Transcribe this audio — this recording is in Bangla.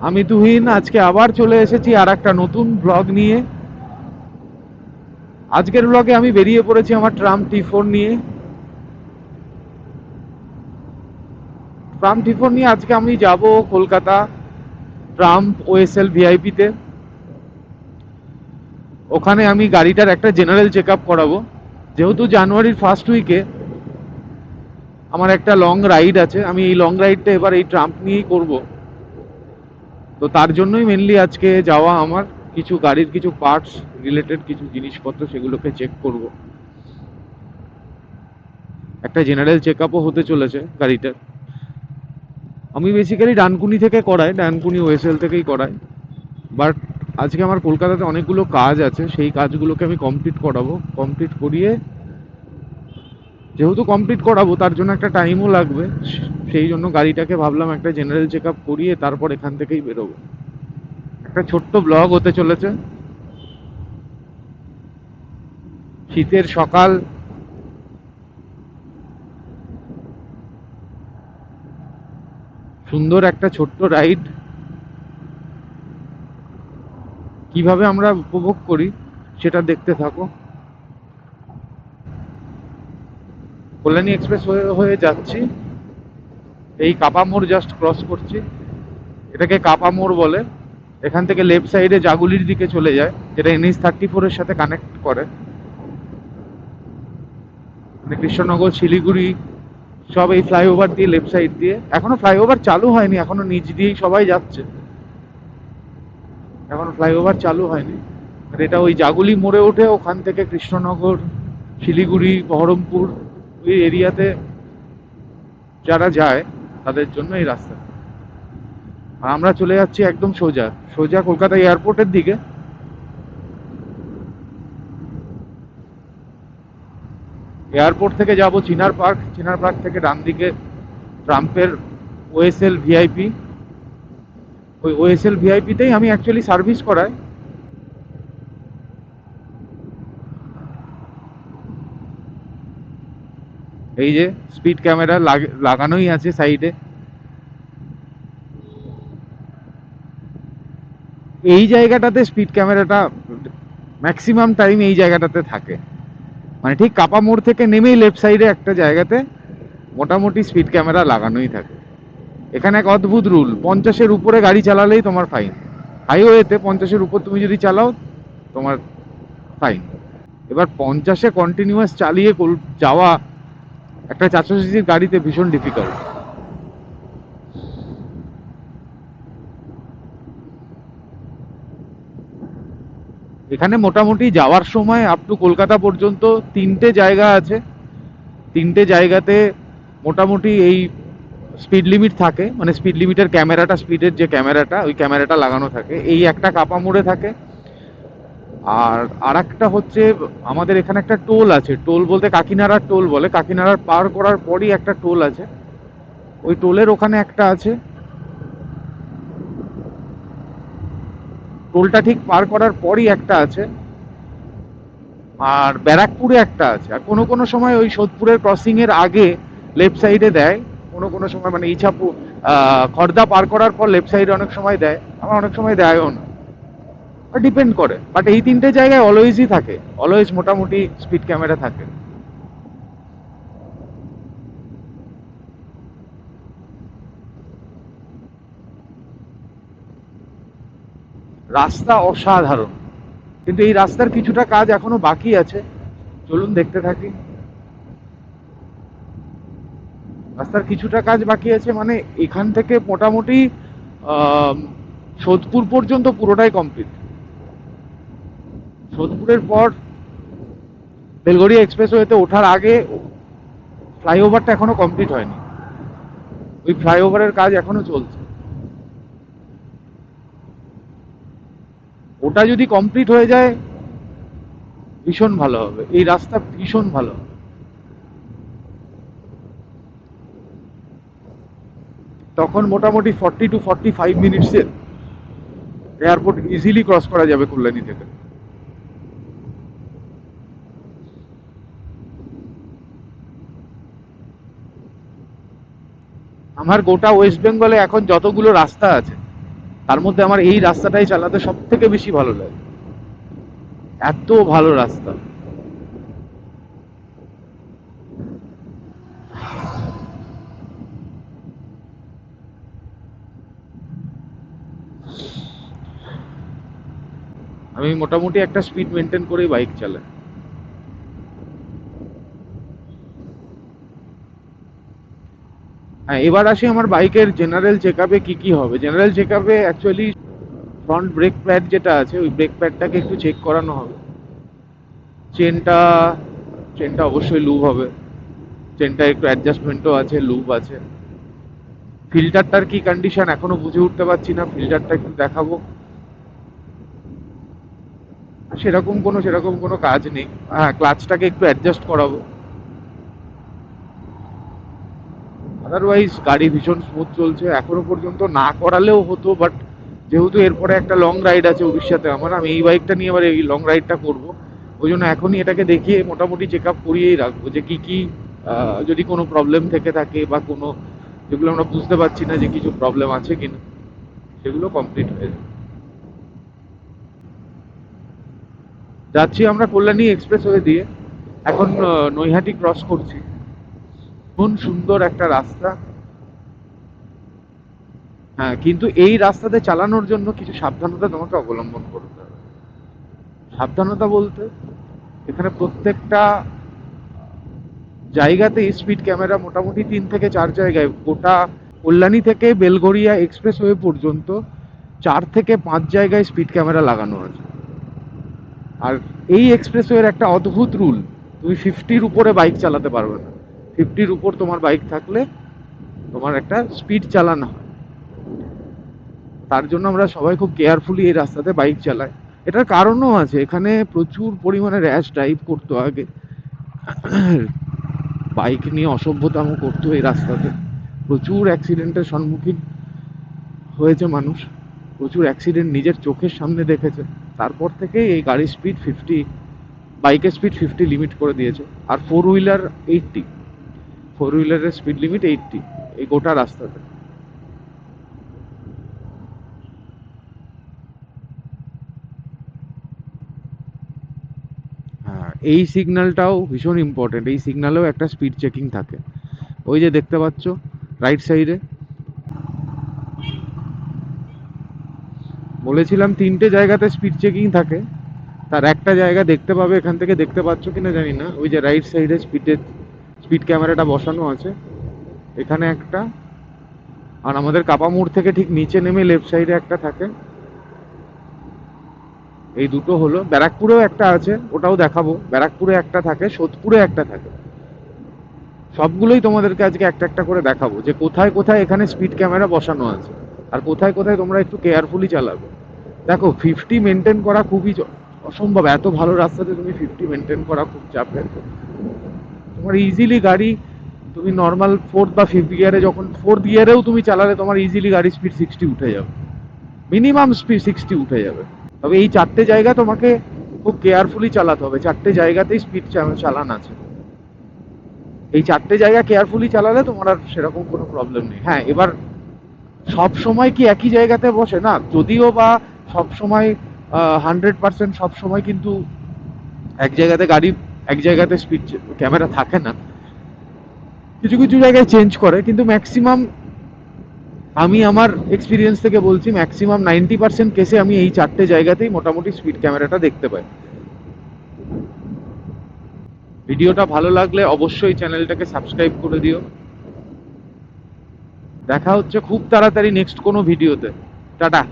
আমি তুহিন, আজকে আবার চলে এসেছি আর একটা নতুন ব্লগ নিয়ে। আজকের ব্লগে আমি বেরিয়ে পড়েছি আমার ট্রাম টি ফোর নিয়ে। ট্রাম টি ফোর নিয়ে আজকে আমি যাব কলকাতা ট্রাম ওএসএল ভিআইপিতে। ওখানে আমি গাড়িটার একটা জেনারেল চেক আপ করাবো। যেহেতু জানুয়ারির ফার্স্ট উইকে আমার একটা লং রাইড আছে। আমি এই লং রাইডটা এবার এই ট্রাম্প নিয়েই করব। তো তার জন্যই মেনলি আজকে যাওয়া আমার। কিছু গাড়ির কিছু পার্টস রিলেটেড কিছু জিনিসপত্র সেগুলোকে চেক করব। একটা জেনারেল চেক আপও হতে চলেছে গাড়িটার। আমি বেসিক্যালি ডানকুনি থেকে করাই, ডানকুনি ওয়েসেল থেকেই করাই। বাট আজকে আমার কলকাতাতে অনেকগুলো কাজ আছে, সেই কাজগুলোকে আমি কমপ্লিট করাবো। কমপ্লিট করিয়ে যেহেতু কমপ্লিট করাবো, তার জন্য একটা টাইমও লাগবে। সেই জন্য গাড়িটাকে ভাবলাম একটা জেনারেল চেক আপ করিয়ে তারপর এখান থেকেই বেরোবো। একটা ছোট্ট ব্লগ হতে চলেছে। শীতের সকাল। সুন্দর একটা ছোট্ট রাইড কীভাবে আমরা উপভোগ করি সেটা দেখতে থাকো। কল্যাণী এক্সপ্রেস হয়ে হয়ে যাচ্ছি। এই কাপা মোড় জাস্ট ক্রস করছি। এটাকে কাপা মোড় বলে। এখান থেকে লেফট সাইডে জাগুলির দিকে চলে যায়। যেটা এনএস থার্টি ফোরের সাথে কানেক্ট করে। মানে কৃষ্ণনগর, শিলিগুড়ি, সব এই ফ্লাইওভার দিয়ে লেফট সাইড দিয়ে। এখনও ফ্লাইওভার চালু হয়নি, এখনও নিচ দিয়েই সবাই যাচ্ছে। এখনও ফ্লাইওভার চালু হয়নি। আর এটা ওই জাগুলি মোড়ে ওঠে ওখান থেকে কৃষ্ণনগর, শিলিগুড়ি, বহরমপুর, ওই এরিয়াতে যারা যায় তাদের জন্য এই রাস্তা। আর আমরা চলে যাচ্ছি একদম সোজা। সোজা কলকাতা এয়ারপোর্টের দিকে। এয়ারপোর্ট থেকে যাব চিনার পার্ক। চিনার পার্ক থেকে ডান দিকে ট্রাম্পের ওএসএল ভিআইপি। ওই ওএসএল ভিআইপিতেই আমি অ্যাকচুয়ালি সার্ভিস করাই। এই যে স্পিড ক্যামেরা লাগানোই আছে সাইডে এই জায়গাটাতে স্পিড ক্যামেরাটা ম্যাক্সিমাম টাইম এই জায়গাটাতে থাকে। মানে ঠিক কাপা মোড় থেকে নেমেই লেফট সাইডে একটা জায়গাতে মোটামুটি স্পিড ক্যামেরা লাগানোই থাকে। এখানে এক অদ্ভুত রুল পঞ্চাশের উপরে গাড়ি চালালেই তোমার ফাইন হাইওয়েতে পঞ্চাশের উপর তুমি যদি চালাও, তোমার ফাইন এবার পঞ্চাশে কন্টিনিউয়াস চালিয়ে যাওয়া একটা চারশো সিসির গাড়িতে ভীষণ ডিফিকাল্ট এখানে মোটামুটি যাওয়ার সময় আপ টু কলকাতা পর্যন্ত তিনটে জায়গা আছে। তিনটে জায়গাতে মোটামুটি এই স্পিড লিমিট থাকে। মানে স্পিড লিমিটের ক্যামেরাটা স্পিডের যে ক্যামেরাটা ওই ক্যামেরাটা লাগানো থাকে। এই একটা কাপা মোড়ে থাকে। আর আর একটা হচ্ছে, আমাদের এখানে একটা টোল আছে। টোল বলতে কাকিনাড়ার টোল বলে। কাকিনাড়ার পার করার পরই একটা টোল আছে। ওই টোলের ওখানে একটা আছে। টোলটা ঠিক পার করার পরই একটা আছে। আর ব্যারাকপুরে একটা আছে। আর কোনো কোনো সময় ওই সোদপুরের ক্রসিং এর আগে লেফট সাইডে দেয়। কোনো কোনো সময় মানে ইছাপু খর্দা পার করার পর লেফট সাইডে অনেক সময় দেয়। আমার অনেক সময় দেয়ও না। ডিপেন্ড করে। বাট এই তিনটে জায়গায় অলওয়েজই থাকে। অলওয়েজ মোটামুটি স্পিড ক্যামেরা থাকে। রাস্তা অসাধারণ। কিন্তু এই রাস্তার কিছুটা কাজ এখনও বাকি আছে। চলুন দেখতে থাকি। রাস্তার কিছুটা কাজ বাকি আছে মানে এখান থেকে মোটামুটি সোদপুর পর্যন্ত পুরোটাই কমপ্লিট সোদপুরের পর বেলগড়িয়া এক্সপ্রেসওয়েতে ওঠার আগে ফ্লাইওভারটা এখনও কমপ্লিট হয়নি। ওই ফ্লাইওভারের কাজ এখনও চলছে। ওটা যদি কমপ্লিট হয়ে যায়, ভীষণ ভালো হবে। এই রাস্তা ভীষণ ভালো তখন মোটামুটি ফর্টি টু ফর্টি ফাইভ মিনিটসের এয়ারপোর্ট ইজিলি ক্রস করা যাবে কল্যাণী থেকে। আমার গোটা ওয়েস্ট বেঙ্গলে এখন যতগুলো রাস্তা আছে, তার মধ্যে আমার এই রাস্তাটাই চালাতে সব থেকে বেশি ভালো লাগে। এত ভালো রাস্তা। আমি মোটামুটি একটা স্পিড মেনটেন করেই বাইক চালাই। হ্যাঁ এবার আসি আমার বাইকের জেনারেল চেকআপে কি কি হবে। জেনারেল চেকআপে অ্যাকচুয়ালি ফ্রন্ট ব্রেক প্যাড যেটা আছে, ওই ব্রেক প্যাডটাকে একটু চেক করানো হবে। চেনটা চেনটা অবশ্যই লুব হবে। চেনটা একটু অ্যাডজাস্টমেন্টও আছে লুব আছে। ফিল্টারটার কি কন্ডিশন এখনও বুঝে উঠতে পারছি না ফিল্টারটা একটু দেখাবো। সেরকম কোনো সেরকম কোনো কাজ নেই। হ্যাঁ ক্লাচটাকে একটু অ্যাডজাস্ট করাবো। আদারওয়াইজ গাড়ি ভীষণ স্মুথ চলছে। এখনও পর্যন্ত না করালেও হতো বাট যেহেতু এরপরে একটা লং রাইড আছে উড়িষ্যাতে আমার, আমি এই বাইকটা নিয়ে এবার এই লং রাইডটা করব। ওই জন্য এখনই এটাকে দেখিয়ে মোটামুটি চেক আপ করিয়েই রাখব যে কি কি যদি কোনো প্রবলেম থেকে থাকে বা কোনো যেগুলো আমরা বুঝতে পারছি না যে কিছু প্রবলেম আছে কিনা, সেগুলো কমপ্লিট হয়ে যাবে। যাচ্ছি আমরা কল্যাণী এক্সপ্রেস হয়ে দিয়ে। এখন নৈহাটি ক্রস করছি। কোন সুন্দর একটা রাস্তা। হ্যাঁ কিন্তু এই রাস্তাতে চালানোর জন্য কিছু সাবধানতা তোমাকে অবলম্বন করতে হবে। সাবধানতা বলতে এখানে প্রত্যেকটা জায়গাতে স্পিড ক্যামেরা মোটামুটি তিন থেকে চার জায়গায়। গোটা কল্যাণী থেকে বেলগড়িয়া এক্সপ্রেস ওয়ে পর্যন্ত চার থেকে পাঁচ জায়গায় স্পিড ক্যামেরা লাগানো আছে। আর এই এক্সপ্রেসওয়ের একটা অদ্ভুত রুল তুমি ফিফটির উপরে বাইক চালাতে পারবে না। ফিফটির উপর তোমার বাইক থাকলে তোমার একটা স্পিড চালানো হয়। তার জন্য আমরা সবাই খুব কেয়ারফুলি এই রাস্তাতে বাইক চালাই। এটার কারণও আছে, এখানে প্রচুর পরিমাণে র্যাশ ড্রাইভ করতো আগে। বাইক নিয়ে অসভ্যতামও করতো এই রাস্তাতে। প্রচুর অ্যাক্সিডেন্টের সম্মুখীন হয়েছে মানুষ। প্রচুর অ্যাক্সিডেন্ট নিজের চোখের সামনে দেখেছে। তারপর থেকেই এই গাড়ির স্পিড ফিফটি বাইকের স্পিড ফিফটি লিমিট করে দিয়েছে। আর ফোর হুইলার এইটটি ফোর হুইলারের স্পিড লিমিট এইটটি, এই গোটা রাস্তাতে। হ্যাঁ এই সিগন্যালটাও ভীষণ ইম্পর্টেন্ট এই সিগন্যালেও একটা স্পিড চেকিং থাকে। ওই যে দেখতে পাচ্ছ রাইট সাইডে বলেছিলাম তিনটে জায়গাতে স্পিড চেকিং থাকে। তার একটা জায়গা দেখতে পাবে, এখান থেকে দেখতে পাচ্ছ কিনা জানি না। ওই যে রাইট সাইডে স্পিডে স্পিড ক্যামেরাটা বসানো আছে। এখানে একটা। আর আমাদের কাপামোড় থেকে ঠিক নিচে নেমে লেফট সাইডে একটা থাকে। এই দুটো হলো। ব্যারাকপুরেও একটা আছে, ওটাও দেখাবো। ব্যারাকপুরে একটা থাকে, সোদপুরে একটা থাকে। সবগুলোই তোমাদেরকে আজকে একটা একটা করে দেখাবো যে কোথায় কোথায় এখানে স্পিড ক্যামেরা বসানো আছে। আর কোথায় কোথায় তোমরা একটু কেয়ারফুলি চালাবে। দেখো ফিফটি মেনটেন করা খুবই অসম্ভব। এত ভালো রাস্তাতে তুমি ফিফটি মেনটেন করা খুব চাপের। তোমার ইজিলি গাড়ি তুমি নর্মাল ফোর্থ বা ফিফথ গিয়ারে যখন ফোর্থ গিয়ারেও তুমি চালালে তোমার ইজিলি গাড়ি স্পিড সিক্সটি উঠে যাবে। মিনিমাম স্পিড সিক্সটি উঠে যাবে। তবে এই চারটে জায়গা তোমাকে খুব কেয়ারফুলি চালাতে হবে। চারটে জায়গাতেই স্পিড চালান আছে। এই চারটে জায়গা কেয়ারফুলি চালালে তোমার আর সেরকম কোনো প্রবলেম নেই। হ্যাঁ এবার সব সময় কি একই জায়গাতে বসে? না, যদিও বা সব সময় হান্ড্রেড পার্সেন্ট সব সময় কিন্তু এক জায়গাতে গাড়ি এক জায়গাতে স্পিড ক্যামেরা থাকে না। কিছু কিছু জায়গায় চেঞ্জ করে, কিন্তু ম্যাক্সিমাম আমি আমার এক্সপিরিয়েন্স থেকে বলছি ম্যাক্সিমাম নাইনটি পার্সেন্ট কেসে আমি এই চারটে জায়গাতেই মোটামুটি স্পিড ক্যামেরাটা দেখতে পাই। ভিডিওটা ভালো লাগলে অবশ্যই চ্যানেলটাকে সাবস্ক্রাইব করে দিও। দেখা হচ্ছে খুব তাড়াতাড়ি নেক্সট কোনো ভিডিওতে। টাটা।